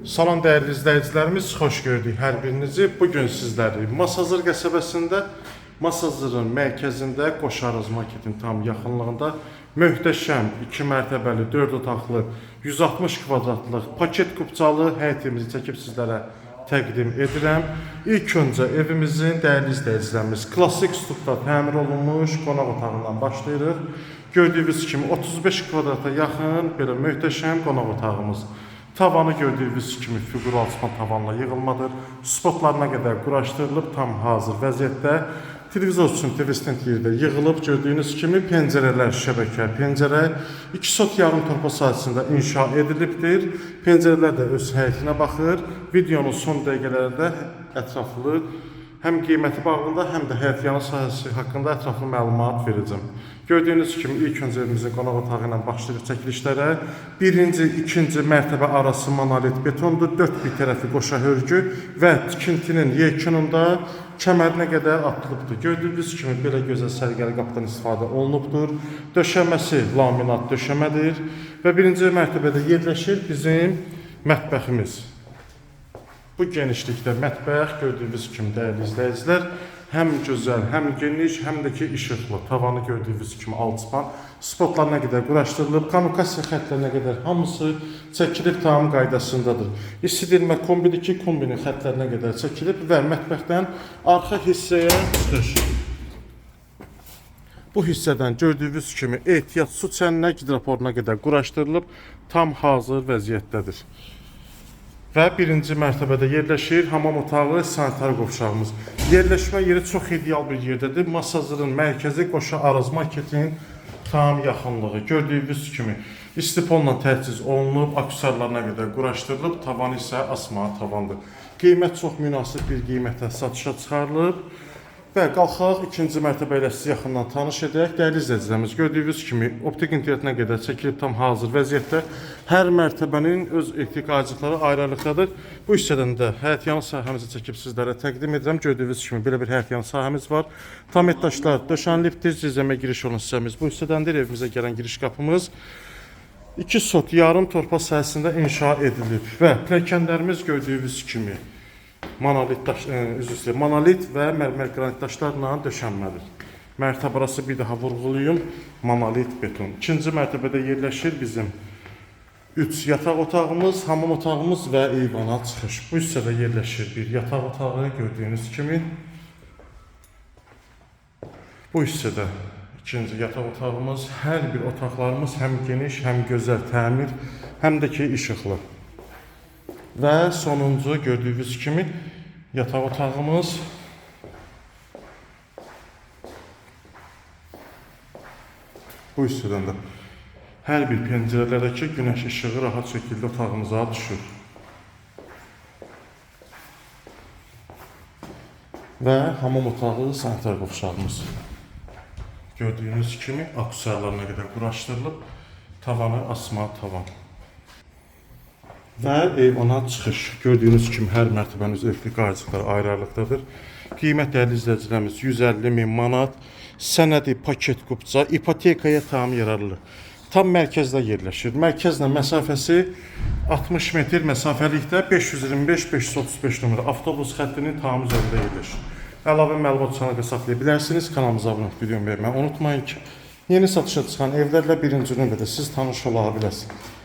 Salam dəyərli izləyicilərimiz, xoş gördük hər birinizi. Bu gün sizləri Masazır qəsəbəsində, Masazırın mərkəzində Qoşarız marketin tam yaxınlığında möhtəşəm 2 mərtəbəli, 4 otaqlı, 160 kvadratlıq paket kupçalı həyətimizi çəkib sizlərə təqdim edirəm. İlk öncə evimizin dəyərli izləyicilərimiz klassik üslubda təmir olunmuş qonaq otağından başlayırıq. Gördüyünüz kimi 35 kvadrata yaxın belə möhtəşəm qonaq otağımız. Tavanı gördüyünüz kimi fiqur alçma tavanla yığılmadır. Spotlarına qədər quraşdırılıb tam hazır vəziyyətdə. Televizor üçün televizyon yerdə yığılıb gördüyünüz kimi pəncərələr şəbəkə, pəncərə 2 sot yarım torpa sahəsində inşa edilibdir. Pəncərələr də öz həyətinə baxır. Videonun son dəqiqələrində ətraflı həm qiyməti bağında, həm də həyət yanı sahəsi haqqında ətraflı məlumat verəcəm. Gördüyünüz kimi ilk öncə evimizin qonaq otağı ilə başlayırıq çəkilişlərə. Birinci, ikinci mərtəbə arası monolit betondur, dörd bir tərəfi qoşa hörgü və tikintinin yekununda kəmərinə qədər atılıbdır. Gördüyünüz kimi belə gözəl sərgəli qapıdan istifadə olunubdur. Döşəməsi laminat döşəmədir və birinci mərtəbədə yerləşir bizim mətbəximiz. Bu genişlikdə mətbəx gördüyünüz kimi dəyərli izləyicilər həm gözəl, həm geniş, həm də ki işıqlı. Tavanı gördüyünüz kimi alçıpan spotlarına qədər quraşdırılıb, kommunikasiya xəttlərinə qədər hamısı çəkilib tam qaydasındadır. İstidirmə kombini 2 kombini xəttlərinə qədər çəkilib və mətbəxdən arxa hissəyə çıxış. Bu hissədən gördüyünüz kimi ehtiyat su çəninə gidraporuna qədər quraşdırılıb tam hazır vəziyyətdədir. Və birinci mərtəbədə yerləşir hamam otağı, sanitar qovşağımız. Yerləşmə yeri çox ideal bir yerdədir. Masazırın mərkəzi Qoşa Araz marketin tam yaxınlığı. Gördüyünüz kimi istiponla təchiz olunub, aksarlarına qədər quraşdırılıb, tavanı isə asma tavandır. Qiymət çox münasib bir qiymətə satışa çıxarılıb. Və qalxaq ikinci mərtəbə ilə sizi yaxından tanış edək. Dəyərli izləyicilərimiz, gördüyünüz kimi optik internetinə qədər çəkilib tam hazır vəziyyətdə. Hər mərtəbənin öz ehtiyacları ayrı-ayrılıqdadır. Bu hissədən də həyət yanı sahəmizi çəkib sizlərə təqdim edirəm. Gördüyünüz kimi belə bir həyət yanı sahəmiz var. Tam etdaşlar döşənlibdir. Zizəmə giriş olan hissəmiz bu hissədəndir. Evimizə gələn giriş qapımız 2 sot yarım torpa sahəsində inşa edilib və pilləkənlərimiz gördüyünüz kimi monolit daş, e, üzr istəyirəm, monolit və mərmər qranit daşlarla döşənmədir. Mərtəbə bir daha vurğulayım. Monolit beton. İkinci mərtəbədə yerləşir bizim 3 yataq otağımız, hamam otağımız və eyvana çıxış. Bu hissədə yerləşir bir yataq otağı gördüyünüz kimi. Bu hissədə ikinci yataq otağımız, hər bir otaqlarımız həm geniş, həm gözəl təmir, həm də ki işıqlı. Və sonuncu gördüyünüz kimi yataq otağımız. Bu hissədən də hər bir pəncərələrdəki günəş işığı rahat şəkildə otağımıza düşür. Və hamam otağı sanitar qovşağımız. Gördüyünüz kimi aksarlarına qədər quraşdırılıb, tavanı asma tavan. Və eyvana çıxış. Gördüyünüz kimi hər mərtəbənin öz elektrik ayrıcıqları ayrı-ayrılıqdadır. Qiymət dəyərli izləyicilərimiz 150 min manat. Sənədi paket qupça, ipotekaya tam yararlı. Tam mərkəzdə yerləşir. Mərkəzlə məsafəsi 60 metr məsafəlikdə 525-535 nömrə avtobus xəttinin tam üzərində yerləşir. Əlavə məlumat üçün saxlaya bilərsiniz. Kanalımıza abunə olub videomu beğenməyi unutmayın ki, yeni satışa çıxan evlərlə birinci növbədə siz tanış ola biləsiniz.